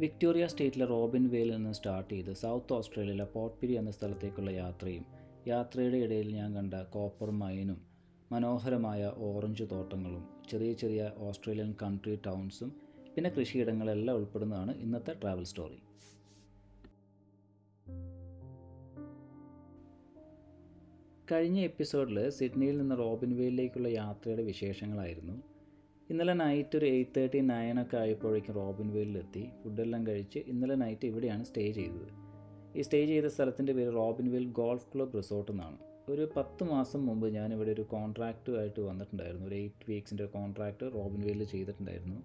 Victoria സ്റ്റേറ്റിലെ Robin വേയിൽ നിന്ന് start ചെയ്ത് സൗത്ത് ഓസ്ട്രേലിയയിലെ പോർട്ട്പിരി എന്ന സ്ഥലത്തേക്കുള്ള യാത്രയും യാത്രയുടെ ഇടയിൽ ഞാൻ കണ്ട കോപ്പർ മൈനും മനോഹരമായ ഓറഞ്ച് തോട്ടങ്ങളും ചെറിയ ചെറിയ ഓസ്ട്രേലിയൻ കൺട്രി ടൗൺസും പിന്നെ കൃഷിയിടങ്ങളെല്ലാം ഉൾപ്പെടുന്നതാണ് ഇന്നത്തെ ട്രാവൽ സ്റ്റോറി കഴിഞ്ഞ എപ്പിസോഡിൽ സിഡ്നിയിൽ നിന്ന് റോബിൻവേയിലേക്കുള്ള യാത്രയുടെ വിശേഷങ്ങളായിരുന്നു. ഇന്നലെ നൈറ്റ് ഒരു എയ്റ്റ് തേർട്ടി നയൻ ഒക്കെ ആയപ്പോഴേക്കും റോബിൻ വേലിലെത്തി ഫുഡെല്ലാം കഴിച്ച് ഇന്നലെ നൈറ്റ് ഇവിടെയാണ് സ്റ്റേ ചെയ്തത്. ഈ സ്റ്റേ ചെയ്ത സ്ഥലത്തിന്റെ പേര് Robinvale golf club resort എന്നാണ്. ഒരു പത്ത് മാസം മുമ്പ് ഞാൻ ഇവിടെ ഒരു കോൺട്രാക്റ്റ് ആയിട്ട് വന്നിട്ടുണ്ടായിരുന്നു. ഒരു എയ്റ്റ് വീക്സിന്റെ കോൺട്രാക്റ്റ് റോബിൻവേലിൽ ചെയ്തിട്ടുണ്ടായിരുന്നു.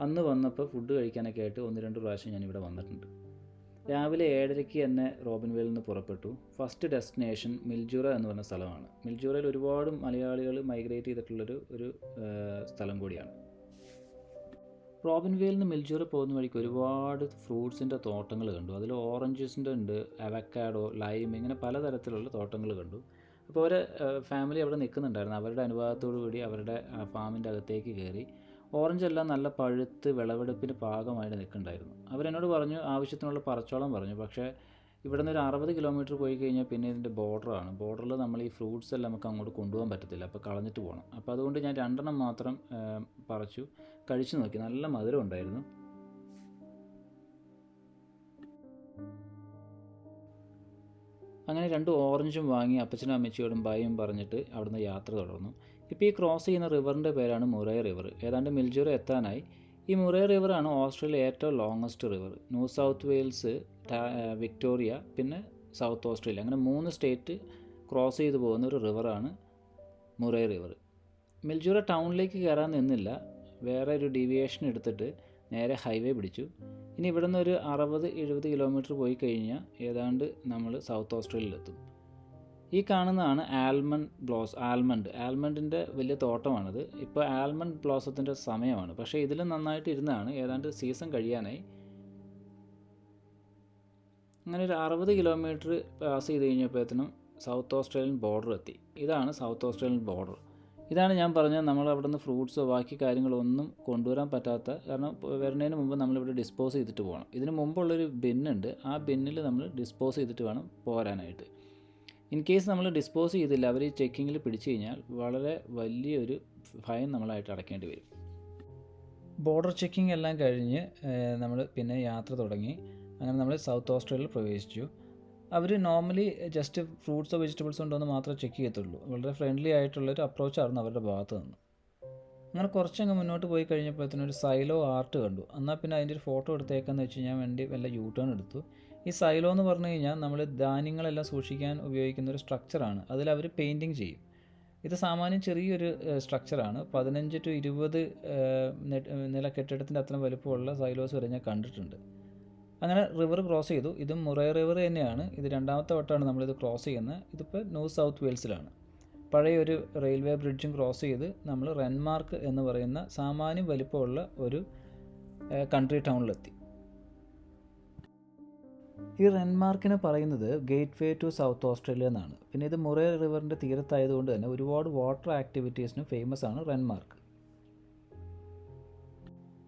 അന്ന് വന്നപ്പോൾ ഫുഡ് കഴിക്കാനൊക്കെ ആയിട്ട് ഒന്ന് രണ്ട് പ്രാവശ്യം ഞാൻ ഇവിടെ വന്നിട്ടുണ്ട്. രാവിലെ ഏഴരയ്ക്ക് തന്നെ റോബിൻവേലിൽ നിന്ന് പുറപ്പെട്ടു. ഫസ്റ്റ് ഡെസ്റ്റിനേഷൻ മിൽജൂറ എന്ന് പറഞ്ഞ സ്ഥലമാണ്. മിൽജൂറയിൽ ഒരുപാട് മലയാളികൾ മൈഗ്രേറ്റ് ചെയ്തിട്ടുള്ളൊരു ഒരു സ്ഥലം കൂടിയാണ്. റോബിൻവേലിൽ നിന്ന് മിൽജൂറ പോകുന്ന വഴിക്ക് ഒരുപാട് ഫ്രൂട്ട്സിന്റെ തോട്ടങ്ങൾ കണ്ടു. അതിൽ ഓറഞ്ചസിന്റെ ഉണ്ട് അവക്കാഡോ ലൈം ഇങ്ങനെ പലതരത്തിലുള്ള തോട്ടങ്ങൾ കണ്ടു. അപ്പോൾ അവർ ഫാമിലി അവിടെ നിൽക്കുന്നുണ്ടായിരുന്നു. അവരുടെ അനുഭവത്തോടു കൂടി അവരുടെ ഫാമിന്റെ അകത്തേക്ക് കയറി. ഓറഞ്ച് എല്ലാം നല്ല പഴുത്ത് വിളവെടുപ്പിന് പാകമായിട്ട് നിൽക്കുന്നുണ്ടായിരുന്നു. അവരെന്നോട് പറഞ്ഞു ആവശ്യത്തിനുള്ള പറച്ചോളം പറഞ്ഞു. പക്ഷേ ഇവിടെ നിന്ന് ഒരു അറുപത് കിലോമീറ്റർ പോയി കഴിഞ്ഞാൽ പിന്നെ ഇതിന്റെ ബോർഡറാണ് ബോർഡറിൽ നമ്മൾ ഈ ഫ്രൂട്ട്സ് എല്ലാം നമുക്ക് അങ്ങോട്ട് കൊണ്ടുപോകാൻ പറ്റത്തില്ല. അപ്പോൾ കളഞ്ഞിട്ട് പോകണം. അപ്പോൾ അതുകൊണ്ട് ഞാൻ രണ്ടെണ്ണം മാത്രം പറിച്ചു. കഴിച്ചു നോക്കി. നല്ല മധുരം ഉണ്ടായിരുന്നു. അങ്ങനെ രണ്ട് ഓറഞ്ചും വാങ്ങി അപ്പച്ചനും അമ്മച്ചിയോടും ബായും പറഞ്ഞിട്ട് അവിടുന്ന് യാത്ര തുടർന്നു. ഇപ്പോൾ ഈ ക്രോസ് ചെയ്യുന്ന റിവറിന്റെ പേരാണ് മുറേ റിവർ ഏതാണ്ട് മിൽജൂർ എത്താനായി. ഈ മുറേ റിവറാണ് ഓസ്ട്രേലിയ ഏറ്റവും longest river New South Wales Victoria പിന്നെ സൗത്ത് ഓസ്ട്രേലിയ അങ്ങനെ മൂന്ന് സ്റ്റേറ്റ് ക്രോസ് ചെയ്ത് പോകുന്ന ഒരു റിവറാണ് മുറേ റിവർ മിൽജൂറ ടൗണിലേക്ക് കയറാൻ നിന്നില്ല. വേറെ ഒരു ഡീവിയേഷൻ എടുത്തിട്ട് നേരെ ഹൈവേ പിടിച്ചു. ഇനി ഇവിടുന്ന് ഒരു അറുപത് എഴുപത് കിലോമീറ്റർ പോയി കഴിഞ്ഞാൽ ഏതാണ്ട് നമ്മൾ സൗത്ത് ഓസ്ട്രേലിയയിലെത്തും ഈ കാണുന്നതാണ് ആൽമണ്ട് ബ്ലോസ് ആൽമണ്ട്. ആൽമണ്ടിന്റെ വലിയ തോട്ടമാണിത്. ഇപ്പോൾ ആൽമണ്ട് ബ്ലോസത്തിന്റെ സമയമാണ്. പക്ഷേ ഇതിൽ നന്നായിട്ട് ഇരുന്നതാണ് ഏതാണ്ട് സീസൺ കഴിയാനായി. അങ്ങനെ ഒരു അറുപത് കിലോമീറ്റർ പാസ് ചെയ്ത് കഴിഞ്ഞപ്പോഴത്തേനും സൗത്ത് ഓസ്ട്രേലിയൻ ബോർഡർ എത്തി. ഇതാണ് സൗത്ത് ഓസ്ട്രേലിയൻ ബോർഡർ. ഇതാണ് ഞാൻ പറഞ്ഞത് നമ്മൾ അവിടെ നിന്ന് ഫ്രൂട്ട്സോ ബാക്കി കാര്യങ്ങളൊന്നും കൊണ്ടുവരാൻ പറ്റാത്ത കാരണം വരുന്നതിന് മുമ്പ് നമ്മളിവിടെ ഡിസ്പോസ് ചെയ്തിട്ട് പോകണം. ഇതിന് മുമ്പുള്ളൊരു ബിന്നുണ്ട്. ആ ബിന്നിൽ നമ്മൾ ഡിസ്പോസ് ചെയ്തിട്ട് വേണം പോരാനായിട്ട്. ഇൻ കേസ് നമ്മൾ ഡിസ്പോസ് ചെയ്തില്ല അവർ ചെക്കിങ്ങിൽ പിടിച്ചു കഴിഞ്ഞാൽ വളരെ വലിയൊരു ഫൈൻ നമ്മളായിട്ട് അടയ്ക്കേണ്ടി വരും. ബോർഡർ ചെക്കിംഗ് എല്ലാം കഴിഞ്ഞ് നമ്മൾ പിന്നെ യാത്ര തുടങ്ങി. അങ്ങനെ നമ്മൾ സൗത്ത് ഓസ്ട്രേലിയയിൽ പ്രവേശിച്ചു. അവർ നോർമലി ജസ്റ്റ് ഫ്രൂട്ട്സോ വെജിറ്റബിൾസോ ഉണ്ടോ എന്ന് മാത്രമേ ചെക്ക് ചെയ്യത്തുള്ളൂ. വളരെ ഫ്രണ്ട്ലി ആയിട്ടുള്ളൊരു അപ്രോച്ചായിരുന്നു അവരുടെ ഭാഗത്ത് നിന്ന്. അങ്ങനെ കുറച്ചങ്ങ് മുന്നോട്ട് പോയി കഴിഞ്ഞപ്പോഴത്തേനും ഒരു സൈലോ ആർട്ട് കണ്ടു. എന്നാൽ പിന്നെ അതിന്റെ ഒരു ഫോട്ടോ എടുത്തേക്കെന്ന് വെച്ച് കഴിഞ്ഞാൽ വേണ്ടി വല്ല യൂ ടേൺ എടുത്തു. ഈ സൈലോ എന്ന് പറഞ്ഞു കഴിഞ്ഞാൽ നമ്മൾ ധാന്യങ്ങളെല്ലാം സൂക്ഷിക്കാൻ ഉപയോഗിക്കുന്ന ഒരു സ്ട്രക്ചറാണ് അതിൽ അവർ പെയിന്റിങ് ചെയ്യും. ഇത് സാമാന്യം ചെറിയൊരു സ്ട്രക്ചറാണ് പതിനഞ്ച് ടു ഇരുപത് നില കെട്ടിടത്തിന്റെ അത്ര വലുപ്പമുള്ള സൈലോസ് വരെ ഞാൻ കണ്ടിട്ടുണ്ട്. അങ്ങനെ റിവർ ക്രോസ് ചെയ്തു. ഇതും മുറേ റിവർ തന്നെയാണ്. ഇത് രണ്ടാമത്തെ വട്ടമാണ് നമ്മളിത് ക്രോസ് ചെയ്യുന്നത്. ഇതിപ്പോൾ ന്യൂ സൗത്ത് വെയിൽസിലാണ് പഴയ ഒരു റെയിൽവേ ബ്രിഡ്ജും ക്രോസ് ചെയ്ത് നമ്മൾ റെൻമാർക്ക് എന്ന് പറയുന്ന സാമാന്യം വലിപ്പമുള്ള ഒരു കൺട്രി ടൗണിലെത്തി ഈ റെൻമാർക്കിന് പറയുന്നത് gateway to South Australia എന്നാണ്. പിന്നെ ഇത് മുറേ റിവറിന്റെ തീരത്തായതുകൊണ്ട് തന്നെ ഒരുപാട് വാട്ടർ ആക്ടിവിറ്റീസിനും ഫേമസ് ആണ് റെൻമാർക്ക്.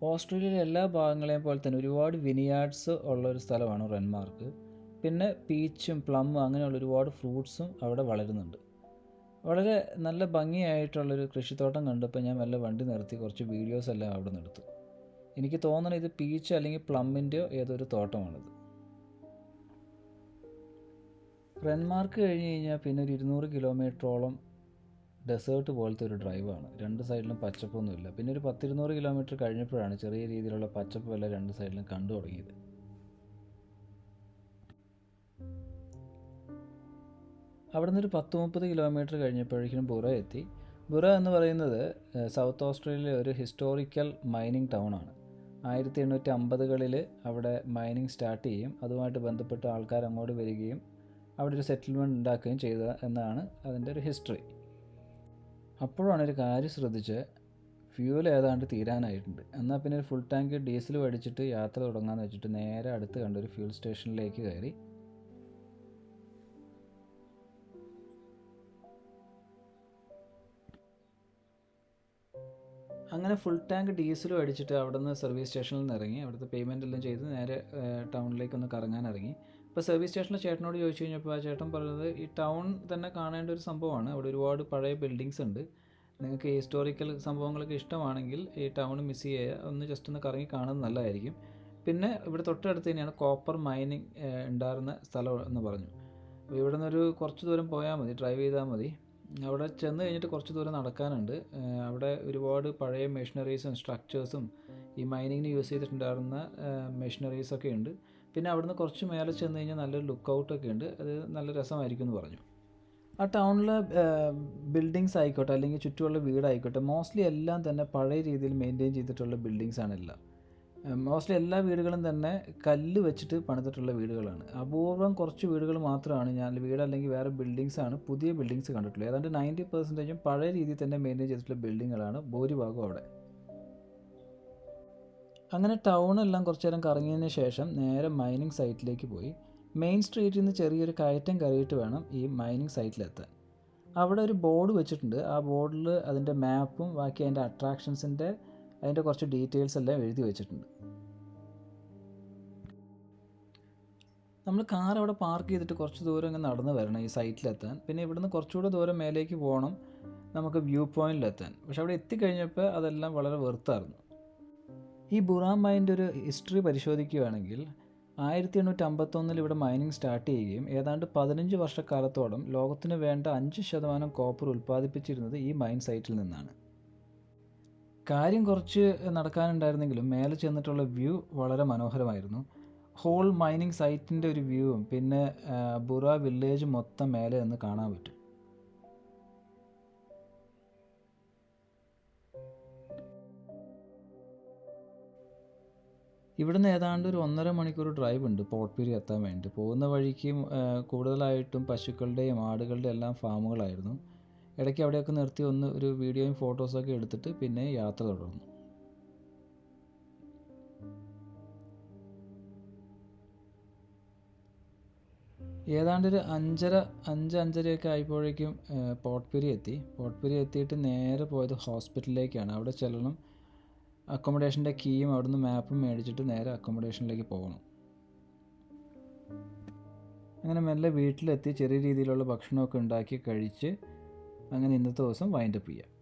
ഓസ്ട്രേലിയയിലെ എല്ലാ ഭാഗങ്ങളെയും പോലെ തന്നെ ഒരുപാട് വിനിയാർഡ്സ് ഉള്ള ഒരു സ്ഥലമാണ് റെൻമാർക്ക്. പിന്നെ പീച്ചും പ്ലമ്മും അങ്ങനെയുള്ള ഒരുപാട് ഫ്രൂട്ട്സും അവിടെ വളരുന്നുണ്ട്. വളരെ നല്ല ഭംഗിയായിട്ടുള്ളൊരു കൃഷിത്തോട്ടം കണ്ടപ്പോൾ ഞാൻ വല്ല വണ്ടി നിർത്തി കുറച്ച് വീഡിയോസ് എല്ലാം അവിടെ നിന്ന് എടുത്തു. എനിക്ക് തോന്നുന്നത് ഇത് പീച്ച് അല്ലെങ്കിൽ പ്ലമ്മിന്റെയോ ഏതൊരു തോട്ടമാണിത്. റെൻമാർക്ക് കഴിഞ്ഞ് കഴിഞ്ഞാൽ പിന്നെ ഒരു ഇരുന്നൂറ് കിലോമീറ്ററോളം ഡെസേർട്ട് പോലത്തെ ഒരു ഡ്രൈവാണ് രണ്ട് സൈഡിലും പച്ചപ്പൊന്നുമില്ല പിന്നെ ഒരു പത്തിരുന്നൂറ് കിലോമീറ്റർ കഴിഞ്ഞപ്പോഴാണ് ചെറിയ രീതിയിലുള്ള പച്ചപ്പ് എല്ലാം രണ്ട് സൈഡിലും കണ്ടു തുടങ്ങിയത്. അവിടെ നിന്നൊരു പത്ത് മുപ്പത് കിലോമീറ്റർ കഴിഞ്ഞപ്പോഴേക്കും ബുറ എത്തി. ബുറ എന്ന് പറയുന്നത് സൗത്ത് ഓസ്ട്രേലിയയിലെ ഒരു ഹിസ്റ്റോറിക്കൽ മൈനിങ് ടൗൺ ആണ്. ആയിരത്തി എണ്ണൂറ്റി അമ്പതുകളിൽ അവിടെ മൈനിങ് സ്റ്റാർട്ട് ചെയ്യും. അതുമായിട്ട് ബന്ധപ്പെട്ട് ആൾക്കാർ അങ്ങോട്ട് വരികയും അവിടെ ഒരു സെറ്റിൽമെന്റ് ഉണ്ടാക്കുകയും ചെയ്ത എന്നാണ് അതിന്റെ ഒരു ഹിസ്റ്ററി അപ്പോഴാണ് ഒരു കാര്യം ശ്രദ്ധിച്ച് ഫ്യൂൽ ഏതാണ്ട് തീരാനായിട്ടുണ്ട്. എന്നാൽ പിന്നെ ഒരു ഫുൾ ടാങ്ക് ഡീസൽ അടിച്ചിട്ട് യാത്ര തുടങ്ങാമെന്ന് വെച്ചിട്ട് നേരെ അടുത്ത് കണ്ട ഒരു ഫ്യൂൽ സ്റ്റേഷനിലേക്ക് കയറി. അങ്ങനെ ഫുൾ ടാങ്ക് ഡീസലും അടിച്ചിട്ട് നിന്ന് സർവീസ് സ്റ്റേഷനിൽ നിന്ന് ഇറങ്ങി. അവിടുത്തെ പേയ്മെന്റ് എല്ലാം ചെയ്ത് നേരെ ടൗണിലേക്ക് ഒന്ന് കറങ്ങാൻ ഇറങ്ങി. ഇപ്പോൾ സർവീസ് സ്റ്റേഷനിലെ ചേട്ടനോട് ചോദിച്ചു കഴിഞ്ഞപ്പോൾ ആ ചേട്ടൻ പറഞ്ഞത് ഈ ടൗൺ തന്നെ കാണേണ്ട ഒരു സംഭവമാണ്. അവിടെ ഒരുപാട് പഴയ ബിൽഡിങ്സ് ഉണ്ട്. നിങ്ങൾക്ക് ഹിസ്റ്റോറിക്കൽ സംഭവങ്ങളൊക്കെ ഇഷ്ടമാണെങ്കിൽ ഈ ടൗൺ മിസ് ചെയ്യുക. ഒന്ന് ജസ്റ്റ് ഒന്ന് കറങ്ങി കാണുന്നത് നല്ലതായിരിക്കും. പിന്നെ ഇവിടെ തൊട്ടടുത്ത് തന്നെയാണ് കോപ്പർ മൈനിങ് ഉണ്ടായിരുന്ന സ്ഥലം എന്ന് പറഞ്ഞു. അപ്പോൾ ഇവിടെ നിന്നൊരു കുറച്ച് ദൂരം പോയാൽ മതി ഡ്രൈവ് ചെയ്താൽ മതി. അവിടെ ചെന്ന് കഴിഞ്ഞിട്ട് കുറച്ച് ദൂരം നടക്കാനുണ്ട്. അവിടെ ഒരുപാട് പഴയ മെഷീനറീസും സ്ട്രക്ചേഴ്സും ഈ മൈനിങ്ങിന് യൂസ് ചെയ്തിട്ടുണ്ടായിരുന്ന മെഷീനറീസൊക്കെ ഉണ്ട്. പിന്നെ അവിടുന്ന് കുറച്ച് മേലെ ചെന്ന് കഴിഞ്ഞാൽ നല്ലൊരു ലുക്ക് ഔട്ടൊക്കെ ഉണ്ട്. അത് നല്ല രസമായിരിക്കും എന്ന് പറഞ്ഞു. ആ ടൗണിലെ ബിൽഡിങ്സ് ആയിക്കോട്ടെ അല്ലെങ്കിൽ ചുറ്റുമുള്ള വീടായിക്കോട്ടെ മോസ്റ്റ്ലി എല്ലാം തന്നെ പഴയ രീതിയിൽ മെയിന്റെയിൻ ചെയ്തിട്ടുള്ള ബിൽഡിങ്സ് ആണ് മോസ്റ്റ്ലി എല്ലാ വീടുകളും തന്നെ കല്ല് വെച്ചിട്ട് പണിതിട്ടുള്ള വീടുകളാണ്. അപൂർവം കുറച്ച് വീടുകൾ മാത്രമാണ് ഞാൻ വീട് അല്ലെങ്കിൽ വേറെ ബിൽഡിങ്സ് ആണ് പുതിയ ബിൽഡിങ്സ് കണ്ടിട്ടുള്ളത്. ഏതാണ്ട് നയന്റി പെർസെന്റേജും പഴയ രീതിയിൽ തന്നെ മെയിന്റെയിൻ ചെയ്തിട്ടുള്ള ബിൽഡിങ്ങുകളാണ് ഭൂരിഭാഗം അവിടെ. അങ്ങനെ ടൗൺ എല്ലാം കുറച്ച് നേരം കറങ്ങിയതിന് ശേഷം നേരെ മൈനിങ് സൈറ്റിലേക്ക് പോയി. മെയിൻ സ്ട്രീറ്റിൽ നിന്ന് ചെറിയൊരു കയറ്റം കയറിയിട്ട് വേണം ഈ മൈനിങ് സൈറ്റിലെത്താൻ അവിടെ ഒരു ബോർഡ് വെച്ചിട്ടുണ്ട്. ആ ബോർഡിൽ അതിന്റെ മാപ്പും ബാക്കി അതിന്റെ അട്രാക്ഷൻസിന്റെ അതിന്റെ കുറച്ച് ഡീറ്റെയിൽസ് എല്ലാം എഴുതി വെച്ചിട്ടുണ്ട്. നമ്മൾ കാർ അവിടെ പാർക്ക് ചെയ്തിട്ട് കുറച്ച് ദൂരം ഇങ്ങനെ നടന്ന് വരണം ഈ സൈറ്റിലെത്താൻ പിന്നെ ഇവിടുന്ന് കുറച്ചുകൂടെ ദൂരം മേലേക്ക് പോകണം. നമുക്ക് വ്യൂ പോയിന്റിലെത്താൻ പക്ഷെ അവിടെ എത്തിക്കഴിഞ്ഞപ്പോൾ അതെല്ലാം വളരെ വെറുത്തായിരുന്നു. ഈ ബുറാം മൈന്റെ ഒരു ഹിസ്റ്ററി പരിശോധിക്കുകയാണെങ്കിൽ ആയിരത്തി എണ്ണൂറ്റി അമ്പത്തൊന്നിൽ ഇവിടെ മൈനിങ് സ്റ്റാർട്ട് ചെയ്യുകയും ഏതാണ്ട് പതിനഞ്ച് വർഷക്കാലത്തോളം ലോകത്തിന് വേണ്ട അഞ്ച് ശതമാനം കോപ്പർ ഉൽപ്പാദിപ്പിച്ചിരുന്നത് ഈ മൈൻ സൈറ്റിൽ നിന്നാണ്. കാര്യം കുറച്ച് നടക്കാനുണ്ടായിരുന്നെങ്കിലും മേലെ ചെന്നിട്ടുള്ള വ്യൂ വളരെ മനോഹരമായിരുന്നു. ഹോൾ മൈനിങ് സൈറ്റിന്റെ ഒരു വ്യൂവും പിന്നെ ബുറ വില്ലേജ് മൊത്തം മേലെ നിന്ന് കാണാൻ പറ്റും. ഇവിടുന്ന് ഏതാണ്ട് ഒരു ഒന്നര മണിക്കൂർ ഡ്രൈവ് ഉണ്ട് പോട്ട്പിരി എത്താൻ വേണ്ടി. പോകുന്ന വഴിക്ക് കൂടുതലായിട്ടും പശുക്കളുടെയും ആടുകളുടെയും എല്ലാം ഫാമുകളായിരുന്നു. ഇടയ്ക്ക് അവിടെയൊക്കെ നിർത്തി ഒന്ന് ഒരു വീഡിയോയും ഫോട്ടോസൊക്കെ എടുത്തിട്ട് പിന്നെ യാത്ര തുടർന്നു. ഏതാണ്ട് ഒരു അഞ്ചര അഞ്ച് അഞ്ചരയൊക്കെ ആയപ്പോഴേക്കും പോട്ട്പിരി എത്തി. പോട്ട്പിരി എത്തിയിട്ട് നേരെ പോയത് ഹോസ്പിറ്റലിലേക്കാണ് അവിടെ ചെല്ലണം. അക്കോമഡേഷന്റെ കീയും അവിടുന്ന് മാപ്പും മേടിച്ചിട്ട് നേരെ അക്കോമഡേഷനിലേക്ക് പോകണം. അങ്ങനെ മെല്ലെ വീട്ടിലെത്തി ചെറിയ രീതിയിലുള്ള ഭക്ഷണമൊക്കെ ഉണ്ടാക്കി കഴിച്ച് അങ്ങനെ ഇന്നത്തെ ദിവസം വൈൻഡപ്പ് ചെയ്യാം.